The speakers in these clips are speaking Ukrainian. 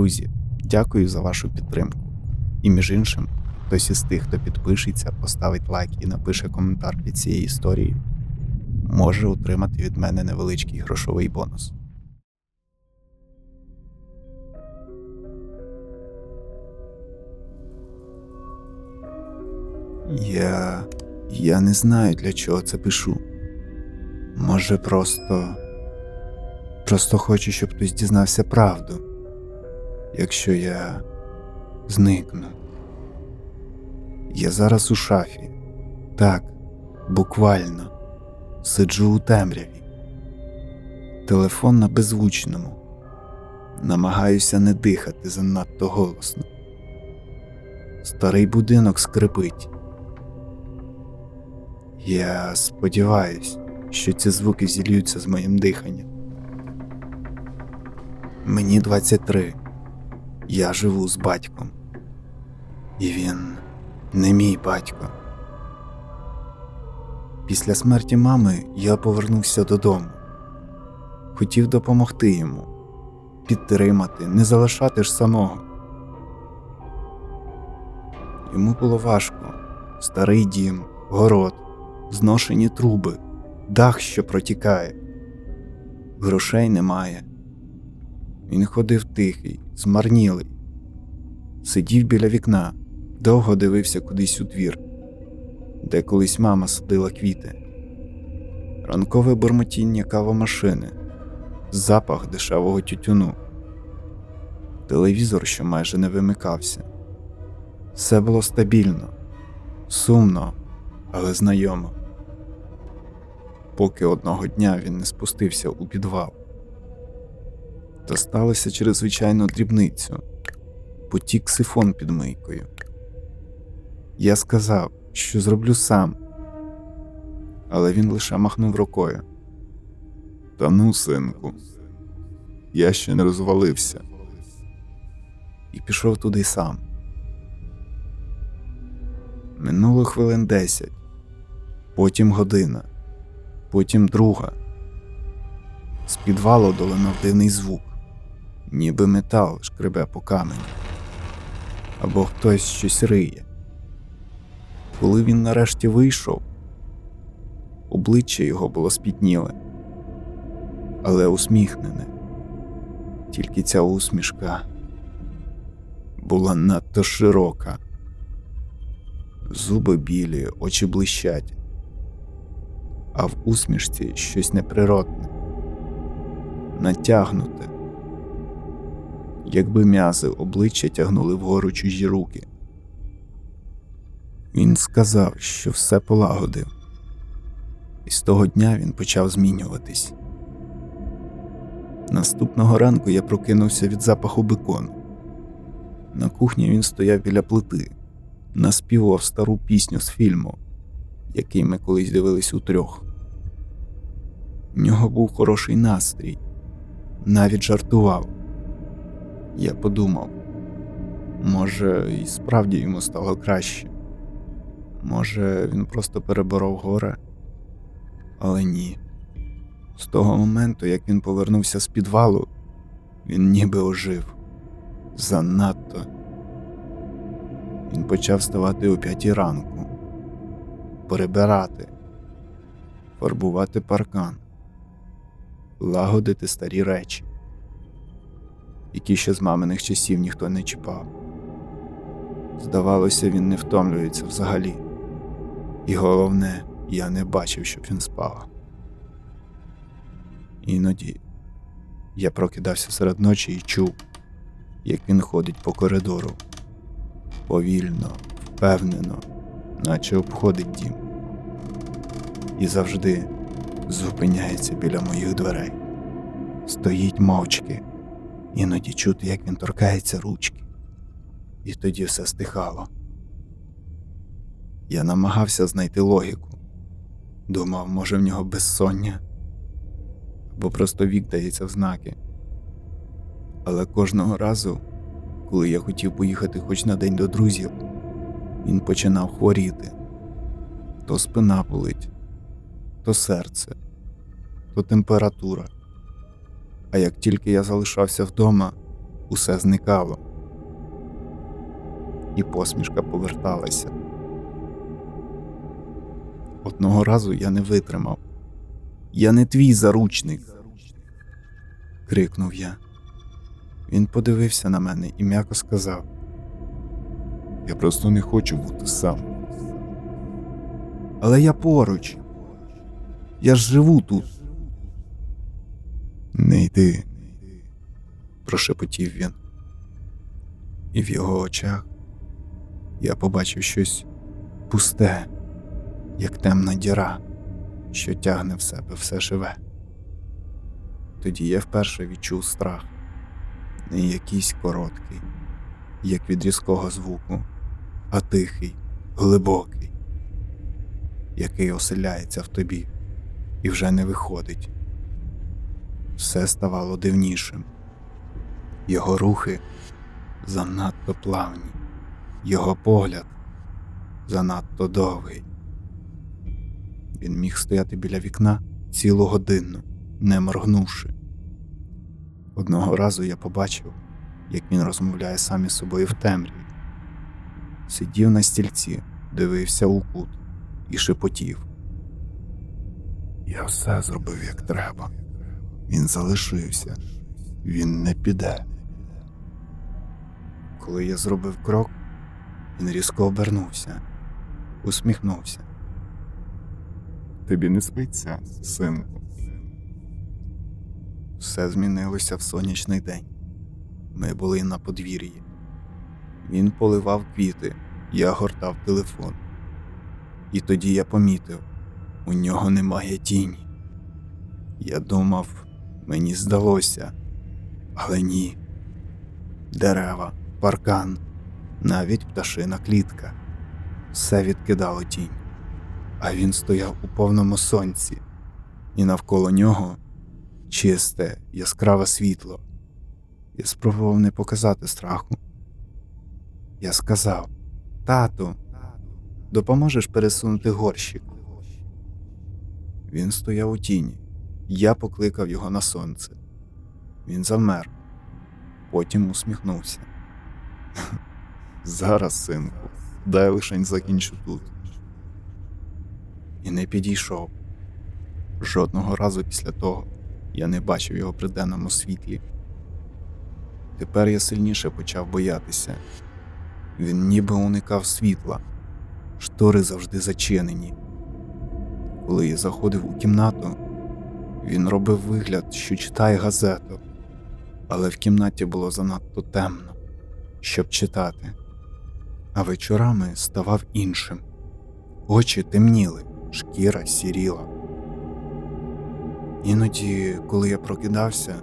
Друзі, дякую за вашу підтримку. І між іншим, хтось із тих, хто підпишеться, поставить лайк і напише коментар під цією історією, може отримати від мене невеличкий грошовий бонус. Я. Я не знаю, для чого це пишу. Може, просто. Просто хочу, щоб хтось дізнався правду. Якщо я зникну. Я зараз у шафі. Так, буквально. Сиджу у темряві. Телефон на беззвучному. Намагаюся не дихати занадто голосно. Старий будинок скрипить. Я сподіваюсь, що ці звуки зілюються з моїм диханням. Мені 23. Я живу з батьком. І він не мій батько. Після смерті мами я повернувся додому. Хотів допомогти йому, підтримати, не залишати ж самого. Йому було важко старий дім, город, зношені труби, дах, що протікає. Грошей немає. Він ходив тихий, змарнілий, сидів біля вікна, довго дивився кудись у двір, де колись мама садила квіти, ранкове бурмотіння кавомашини, запах дешевого тютюну, телевізор, що майже не вимикався. Все було стабільно, сумно, але знайомо. Поки одного дня він не спустився у підвал. Та сталося через звичайну дрібницю потік сифон під мийкою. Я сказав, що зроблю сам, але він лише махнув рукою. Та ну, синку, я ще не розвалився. І пішов туди сам. Минуло хвилин десять, потім година, потім друга. З підвалу долинав дивний звук, ніби метал шкребе по камені, або хтось щось риє. Коли він нарешті вийшов, обличчя його було спітніле, але усміхнене. Тільки ця усмішка була надто широка. Зуби білі, очі блищать, а в усмішці щось неприродне, натягнуте, якби м'язи обличчя тягнули вгору чужі руки. Він сказав, що все полагодив, і з того дня він почав змінюватись. Наступного ранку я прокинувся від запаху бекону. На кухні він стояв біля плити наспівував стару пісню з фільму, який ми колись дивились у трьох. У нього був хороший настрій, навіть жартував. Я подумав, може, і справді йому стало краще, може, він просто переборов горе, але ні. З того моменту, як він повернувся з підвалу, він ніби ожив. Занадто. Він почав вставати о п'ятій ранку, перебирати, фарбувати паркан, лагодити старі речі, які ще з маминих часів ніхто не чіпав. Здавалося, він не втомлюється взагалі, і головне, я не бачив, щоб він спав. Іноді я прокидався серед ночі і чув, як він ходить по коридору. Повільно, впевнено, наче обходить дім, і завжди зупиняється біля моїх дверей, стоїть мовчки, іноді чути, як він торкається ручки, і тоді все стихало. Я намагався знайти логіку, думав, може, в нього безсоння, або просто вік дається в знаки. Але кожного разу коли я хотів поїхати хоч на день до друзів, він починав хворіти то спина болить, то серце, то температура. А як тільки я залишався вдома, усе зникало, і посмішка поверталася. Одного разу я не витримав. Я не твій заручник. крикнув я. Він подивився на мене і м'яко сказав: Я просто не хочу бути сам. Але я поруч. Я ж живу тут. Не йди, прошепотів він. І в його очах я побачив щось пусте, як темна діра, що тягне в себе все живе. Тоді я вперше відчув страх, не якийсь короткий, як від різкого звуку, а тихий, глибокий, який оселяється в тобі і вже не виходить. Все ставало дивнішим. Його рухи занадто плавні, його погляд занадто довгий. Він міг стояти біля вікна цілу годину, не моргнувши. Одного разу я побачив, як він розмовляє сам із собою в темряві. Сидів на стільці, дивився у кут і шепотів. Я все зробив як треба. Він залишився, він не піде. Коли я зробив крок, він різко обернувся, усміхнувся. Тобі не спиться, синку. Все змінилося в сонячний день. Ми були на подвір'ї. Він поливав квіти, я гортав телефон. І тоді я помітив, у нього немає тіні. Я думав, мені здалося, але ні. Дерева, паркан, навіть пташина клітка. Все відкидало тінь, а він стояв у повному сонці, і навколо нього чисте, яскраве світло. Я спробував не показати страху. Я сказав: Тату, допоможеш пересунути горщик? Він стояв у тіні. Я покликав його на сонце. Він завмер, потім усміхнувся. Зараз, синку, дай лишень закінчу тут. І не підійшов. Жодного разу після того я не бачив його при денному світлі. Тепер я сильніше почав боятися. Він ніби уникав світла, штори завжди зачинені. Коли я заходив у кімнату, він робив вигляд, що читає газету, але в кімнаті було занадто темно, щоб читати. А вечорами ставав іншим. Очі темніли, шкіра сіріла. Іноді, коли я прокидався,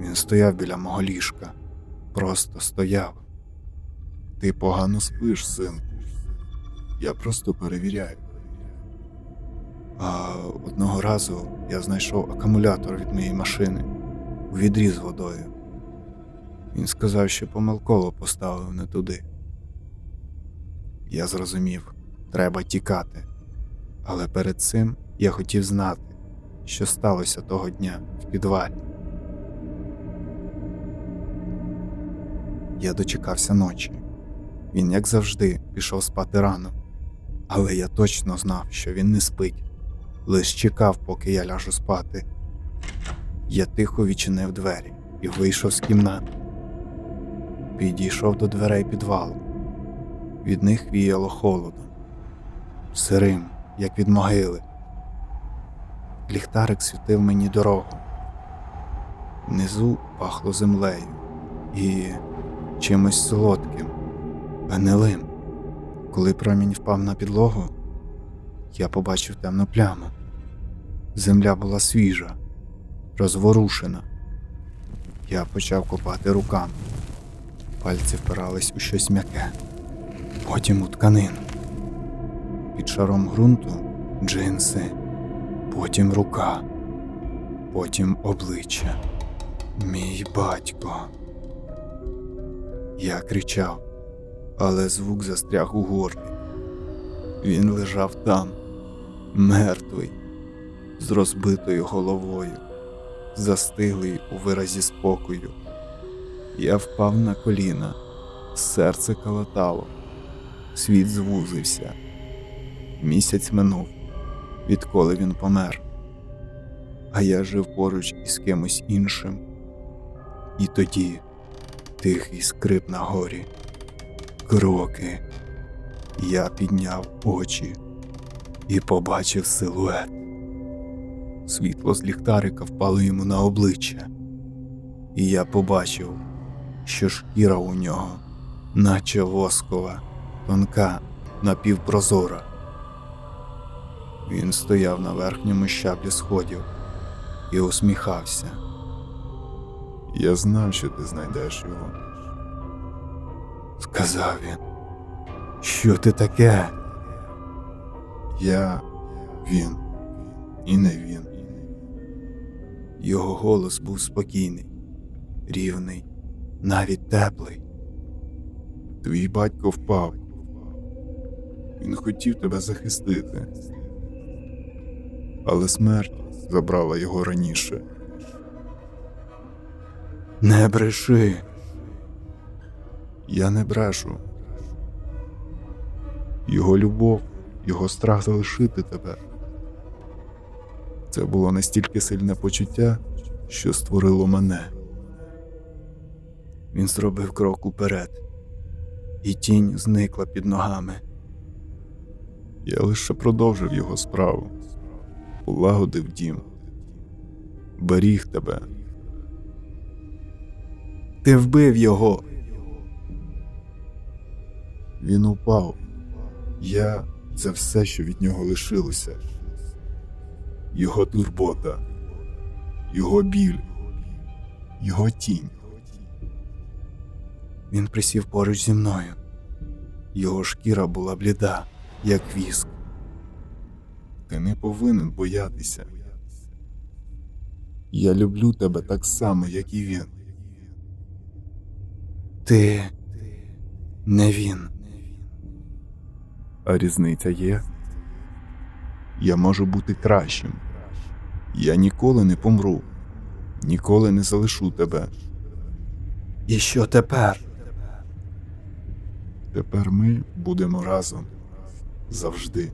він стояв біля мого ліжка, просто стояв. Ти погано спиш, синку. Я просто перевіряю. А одного разу я знайшов акумулятор від моєї машини у відрі з водою. Він сказав, що помилково поставив не туди. Я зрозумів, треба тікати. Але перед цим я хотів знати, що сталося того дня в підвалі. Я дочекався ночі. Він, як завжди, пішов спати рано, але я точно знав, що він не спить, лиш чекав, поки я ляжу спати. Я тихо відчинив двері і вийшов з кімнати. Підійшов до дверей підвалу. Від них віяло холодом, сирим, як від могили. Ліхтарик світив мені дорогу. Внизу пахло землею і чимось солодким, гнилим. Коли промінь впав на підлогу, я побачив темну пляму. Земля була свіжа, розворушена. Я почав копати руками. Пальці впирались у щось м'яке, потім у тканину. Під шаром ґрунту джинси, потім рука, потім обличчя. Мій батько. Я кричав, але звук застряг у горлі. Він лежав там, мертвий, з розбитою головою, застиглий у виразі спокою. Я впав на коліна, серце калатало, світ звузився. Місяць минув, відколи він помер. А я жив поруч із кимось іншим. І тоді тихий скрип на горі, кроки. Я підняв очі і побачив силует. Світло з ліхтарика впало йому на обличчя, і я побачив, що шкіра у нього, наче воскова, тонка, напівпрозора. Він стояв на верхньому щаблі сходів і усміхався. Я знав, що ти знайдеш його. Сказав він. Що ти таке? Я він і не він. Його голос був спокійний, рівний, навіть теплий. Твій батько впав. Він хотів тебе захистити. Але смерть забрала його раніше. Не бреши. Я не брешу. Його любов, його страх залишити тебе. Це було настільки сильне почуття, що створило мене. Він зробив крок уперед, і тінь зникла під ногами. Я лише продовжив його справу, полагодив дім, беріг тебе. Ти вбив його. Він упав. Я це все, що від нього лишилося. Його турбота, його біль, його тінь. Він присів поруч зі мною. Його шкіра була бліда, як віск. Ти не повинен боятися. Я люблю тебе так само, як і він. Ти не він. А різниця є. Я можу бути кращим. Я ніколи не помру, ніколи не залишу тебе. І що тепер? Тепер ми будемо разом завжди.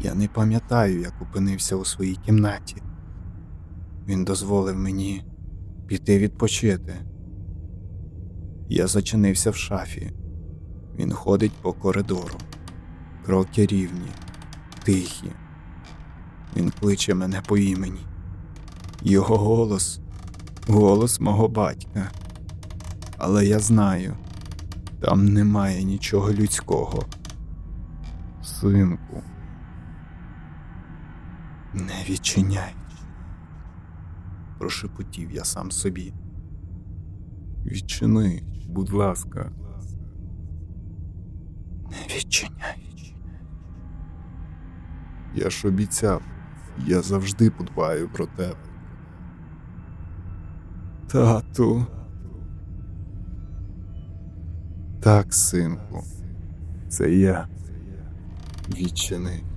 Я не пам'ятаю, як опинився у своїй кімнаті. Він дозволив мені піти відпочити. Я зачинився в шафі. Він ходить по коридору. Кроки рівні, тихі. Він кличе мене по імені. Його голос голос мого батька. Але я знаю, там немає нічого людського. Синку, Не відчиняй. Прошепотів я сам собі. Відчини, будь ласка. Не відчиняй. Я ж обіцяв, я завжди подбаю про тебе. Тату. Так, синку, це я. Відчини.